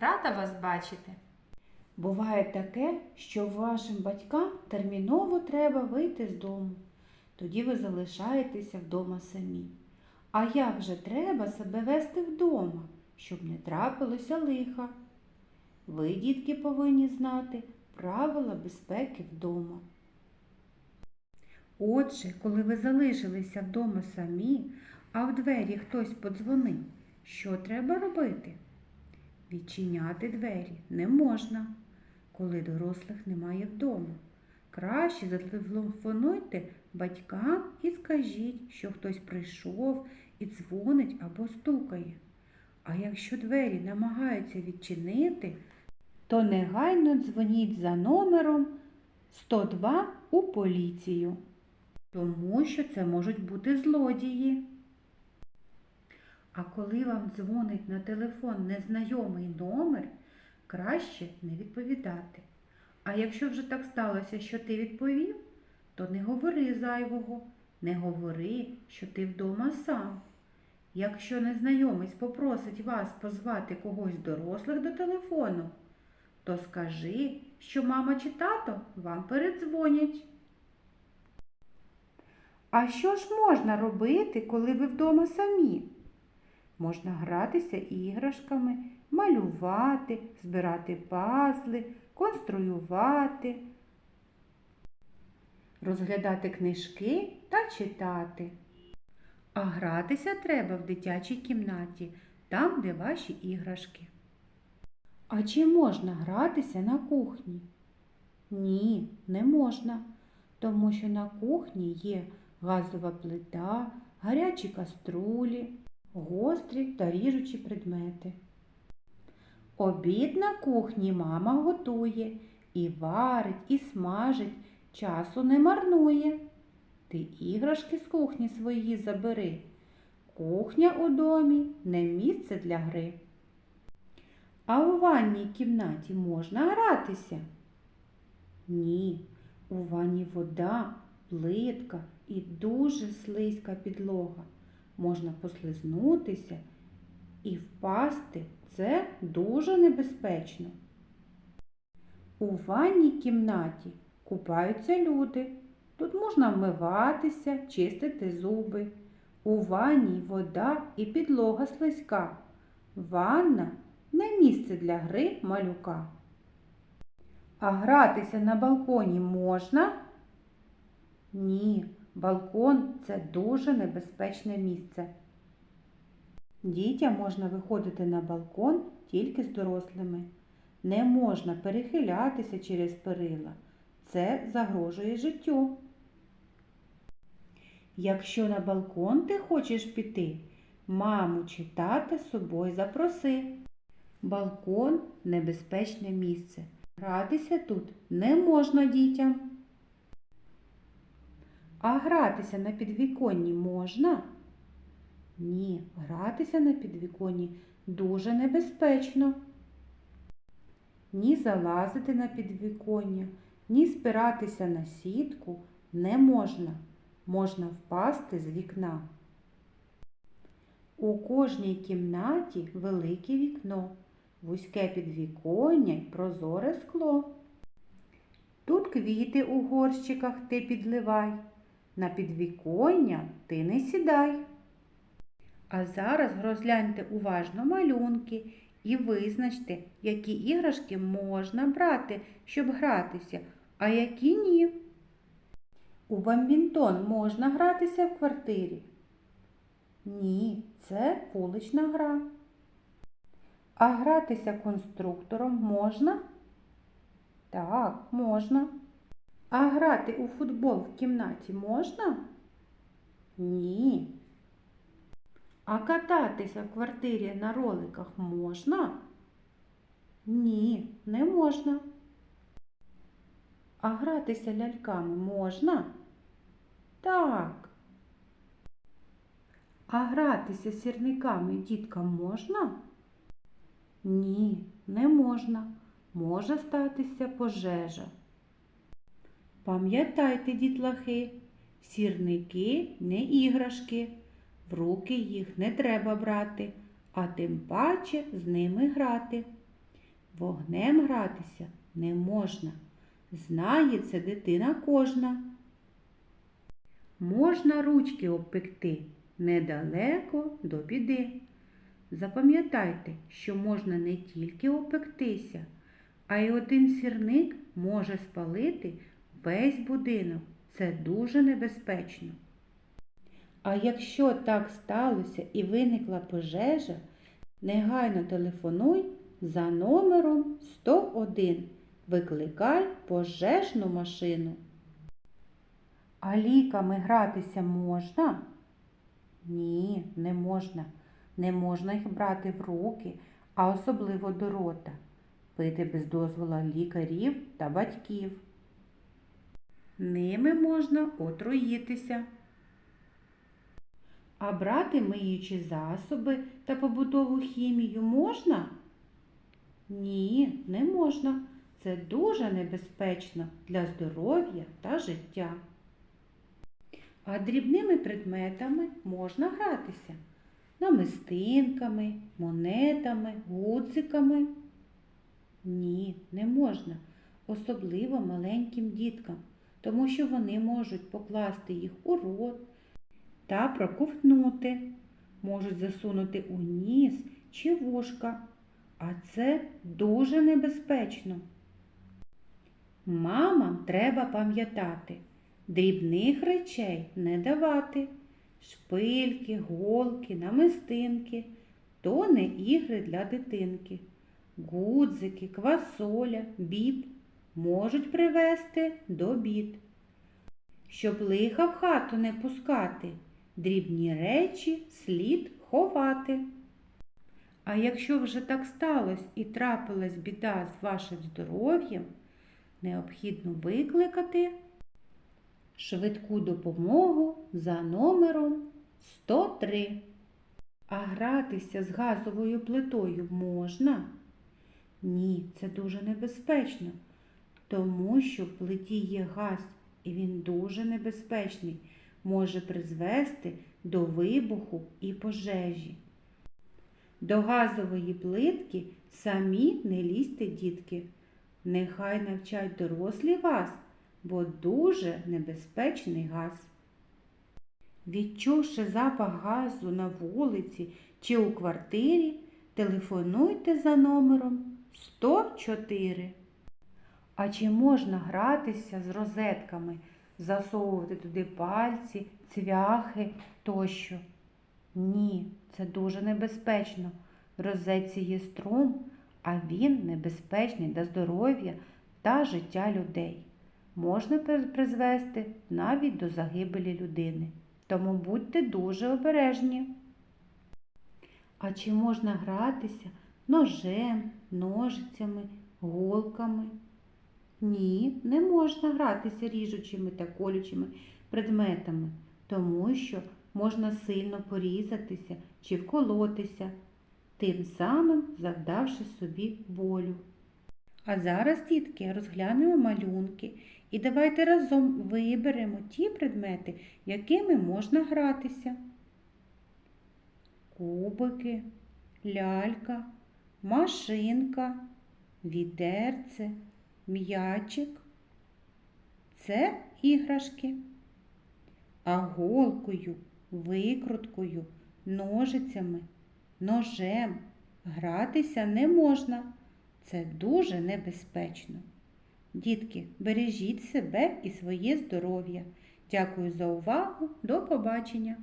Рада вас бачити. Буває таке, що вашим батькам терміново треба вийти з дому. Тоді ви залишаєтеся вдома самі. А як же треба себе вести вдома, щоб не трапилося лиха? Ви, дітки, повинні знати правила безпеки вдома. Отже, коли ви залишилися вдома самі, а в двері хтось подзвонив, що треба робити? Відчиняти двері не можна, коли дорослих немає вдома. Краще зателефонуйте батькам і скажіть, що хтось прийшов і дзвонить або стукає. А якщо двері намагаються відчинити, то негайно дзвоніть за номером 102 у поліцію, тому що це можуть бути злодії. А коли вам дзвонить на телефон незнайомий номер, краще не відповідати. А якщо вже так сталося, що ти відповів, то не говори зайвого, не говори, що ти вдома сам. Якщо незнайомець попросить вас позвати когось дорослих до телефону, то скажи, що мама чи тато вам передзвонять. А що ж можна робити, коли ви вдома самі? Можна гратися іграшками, малювати, збирати пазли, конструювати, розглядати книжки та читати. А гратися треба в дитячій кімнаті, там, де ваші іграшки. А чи можна гратися на кухні? Ні, не можна, тому що на кухні є газова плита, гарячі каструлі, гострі та ріжучі предмети. Обід на кухні мама готує і варить, і смажить, часу не марнує. Ти іграшки з кухні свої забери. Кухня у домі не місце для гри. А у ванній кімнаті можна гратися? Ні, у ванні вода, плитка і дуже слизька підлога. Можна послизнутися і впасти. Це дуже небезпечно. У ванній кімнаті купаються люди. Тут можна вмиватися, чистити зуби. У ванній вода і підлога слизька. Ванна не місце для гри малюка. А гратися на балконі можна? Ні, балкон це дуже небезпечне місце. Дітям можна виходити на балкон тільки з дорослими. Не можна перехилятися через перила. Це загрожує життю. Якщо на балкон ти хочеш піти, маму чи тата з собою запроси. Балкон небезпечне місце. Гратися тут не можна дітям. А гратися на підвіконні можна? Ні, гратися на підвіконні дуже небезпечно. Ні залазити на підвіконня, ні спиратися на сітку не можна. Можна впасти з вікна. У кожній кімнаті велике вікно, вузьке підвіконня й прозоре скло. Тут квіти у горщиках ти підливай, на підвіконня ти не сідай. А зараз розгляньте уважно малюнки і визначте, які іграшки можна брати, щоб гратися, а які ні. У бамбінтон можна гратися в квартирі? Ні, це вулична гра. А гратися конструктором можна? Так, можна. А грати у футбол в кімнаті можна? Ні. А кататися в квартирі на роликах можна? Ні, не можна. А гратися ляльками можна? Так. А гратися сірниками діткам можна? Ні, не можна. Може статися пожежа. Пам'ятайте, дітлахи, сірники не іграшки, в руки їх не треба брати, а тим паче з ними грати. Вогнем гратися не можна. Знає це дитина кожна. Можна ручки обпекти недалеко до біди. Запам'ятайте, що можна не тільки опектися, а й один сірник може спалити весь будинок. Це дуже небезпечно. А якщо так сталося і виникла пожежа, негайно телефонуй за номером 101. Викликай пожежну машину. А ліками гратися можна? Ні, не можна. Не можна їх брати в руки, а особливо до рота, пити без дозволу лікарів та батьків. Ними можна отруїтися. А брати миючі засоби та побутову хімію можна? Ні, не можна. Це дуже небезпечно для здоров'я та життя. А дрібними предметами можна гратися намистинками, монетами, гудзиками. Ні, не можна, особливо маленьким діткам, тому що вони можуть покласти їх у рот та проковтнути, можуть засунути у ніс чи вушка, а це дуже небезпечно. Мамам треба пам'ятати, дрібних речей не давати. Шпильки, голки, намистинки то не ігри для дитинки. Гудзики, квасоля, біб можуть привести до бід. Щоб лиха в хату не пускати, дрібні речі слід ховати. А якщо вже так сталося і трапилась біда з вашим здоров'ям, необхідно викликати швидку допомогу за номером 103. А гратися з газовою плитою можна? Ні, це дуже небезпечно, тому що в плиті є газ, і він дуже небезпечний, може призвести до вибуху і пожежі. До газової плитки самі не лізьте, дітки. Нехай навчать дорослі вас бо дуже небезпечний газ. Відчувши запах газу на вулиці чи у квартирі, телефонуйте за номером 104. А чи можна гратися з розетками, засовувати туди пальці, цвяхи тощо? Ні, це дуже небезпечно. В розетці є струм, а він небезпечний для здоров'я та життя людей можна призвести навіть до загибелі людини. Тому будьте дуже обережні. А чи можна гратися ножем, ножицями, голками? Ні, не можна гратися ріжучими та колючими предметами, тому що можна сильно порізатися чи вколотися, тим самим завдавши собі болю. А зараз, дітки, розглянемо малюнки і давайте разом виберемо ті предмети, якими можна гратися. Кубики, лялька, машинка, відерце, м'ячик. Це іграшки. А голкою, викруткою, ножицями, ножем гратися не можна. Це дуже небезпечно. Дітки, бережіть себе і своє здоров'я. Дякую за увагу. До побачення!